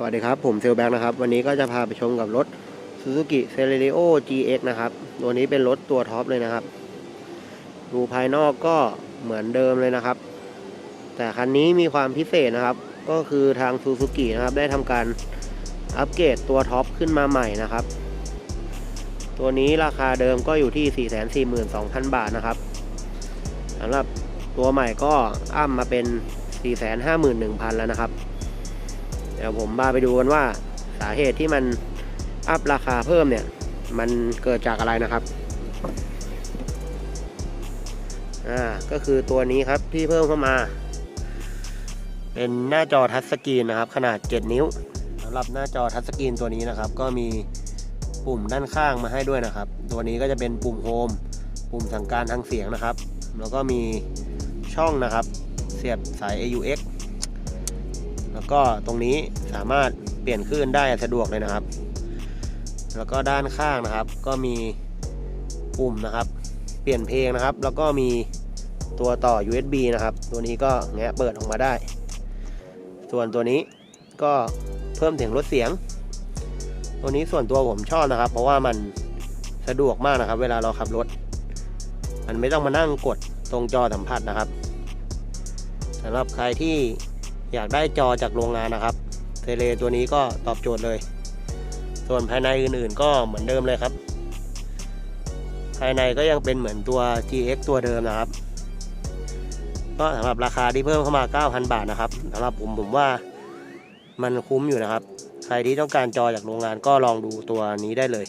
สวัสดีครับ ผมเซลแบงค์นะครับ วันนี้ก็จะพาไปชมกับรถ Suzuki Celerio GX นะครับ ตัวนี้เป็นรถตัวท็อปเลยนะครับ ดูภายนอกก็เหมือนเดิมเลยนะครับ แต่คันนี้มีความพิเศษนะครับ ก็คือทาง Suzuki นะครับ ได้ทำการอัปเกรดตัวท็อปขึ้นมาใหม่นะครับ ตัวนี้ราคาเดิมก็อยู่ที่ 442,000 บาทนะครับสำหรับตัวใหม่ก็อัพมาเป็น 451,000 แล้วนะครับ เดี๋ยวผมมาไปดูกันว่าสาเหตุที่มันอัพราคาเพิ่มเนี่ย มันเกิดจากอะไรนะครับอ่าก็คือตัวนี้ครับที่เพิ่มเข้ามา เป็นหน้าจอทัชสกรีนนะครับ ขนาด 7 นิ้วสำหรับหน้าจอทัชสกรีนตัวนี้นะครับ ก็มีปุ่มด้านข้างมาให้ด้วยนะครับ ตัวนี้ก็จะเป็นปุ่มโฮมปุ่มสั่งการทางเสียงนะครับ แล้วก็มีช่องนะครับ เสียบสาย AUX แล้วก็ตรงนี้สามารถเปลี่ยนคลื่นได้สะดวกเลยนะครับ แล้วก็ด้านข้างนะครับ ก็มีปุ่มนะครับ เปลี่ยนเพลงนะครับ แล้วก็มีตัวต่อ USB นะครับ ตัวนี้ก็แงะเปิดออกมาได้ ส่วนตัวนี้ก็เพิ่มเสียงลดเสียง ตัวนี้ส่วนตัวผมชอบนะครับ เพราะว่ามันสะดวกมากนะครับ เวลาเราขับรถ มันไม่ต้องมานั่งกดตรงจอสัมผัสนะครับสำหรับใครที่ อยากได้จอจากโรงงานนะครับ เทเลตัวนี้ก็ตอบโจทย์เลย ส่วนภายในอื่นๆก็เหมือนเดิมเลยครับ ภายในก็ยังเป็นเหมือนตัว GX ตัวเดิมนะครับ ก็สำหรับราคาที่เพิ่มเข้ามา 9,000 บาทนะครับสำหรับผมผมว่ามันคุ้มอยู่นะครับ ใครที่ต้องการจอจากโรงงานก็ลองดูตัวนี้ได้เลย